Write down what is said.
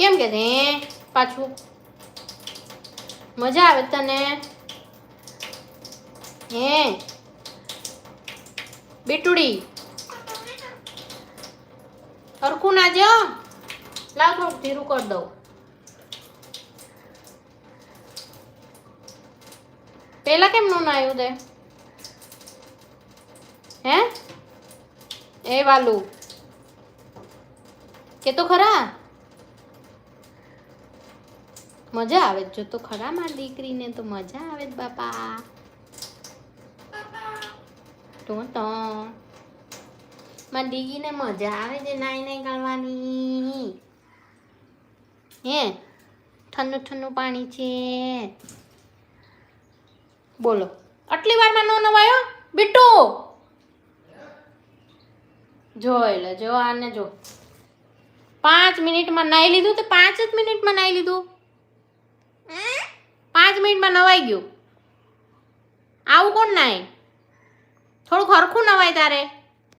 કેમ કે હે પાછું. મજા આવે તને? હે? બીટુડી. હરખું ના જો. લાવ ધીરું કરી દઉં. પેલા કેમ નું આવ્યું તે હે? એ વાલું. કે તો ખરા? મજા આવે જો તો ખરા મારી દીકરીને તો મજા આવે જ બાપા. તો તો. મારી દીકરીને મજા આવે છે નાઈ નાઈ કરવાની. હે? ઠંડુ ઠંડુ પાણી છે. બોલો. આટલી વારમાં નો નવાયો? બીટુ! જોઈ લે જો આને જો. પાંચ મિનિટમાં નાઈ લીધું તો પાંચ જ મિનિટમાં નાઈ લીધું. પાંચ મિનિટમાં નવાઈ ગયું. આવું કોણ નાય? થોડુંક હરખું નવાય તારે.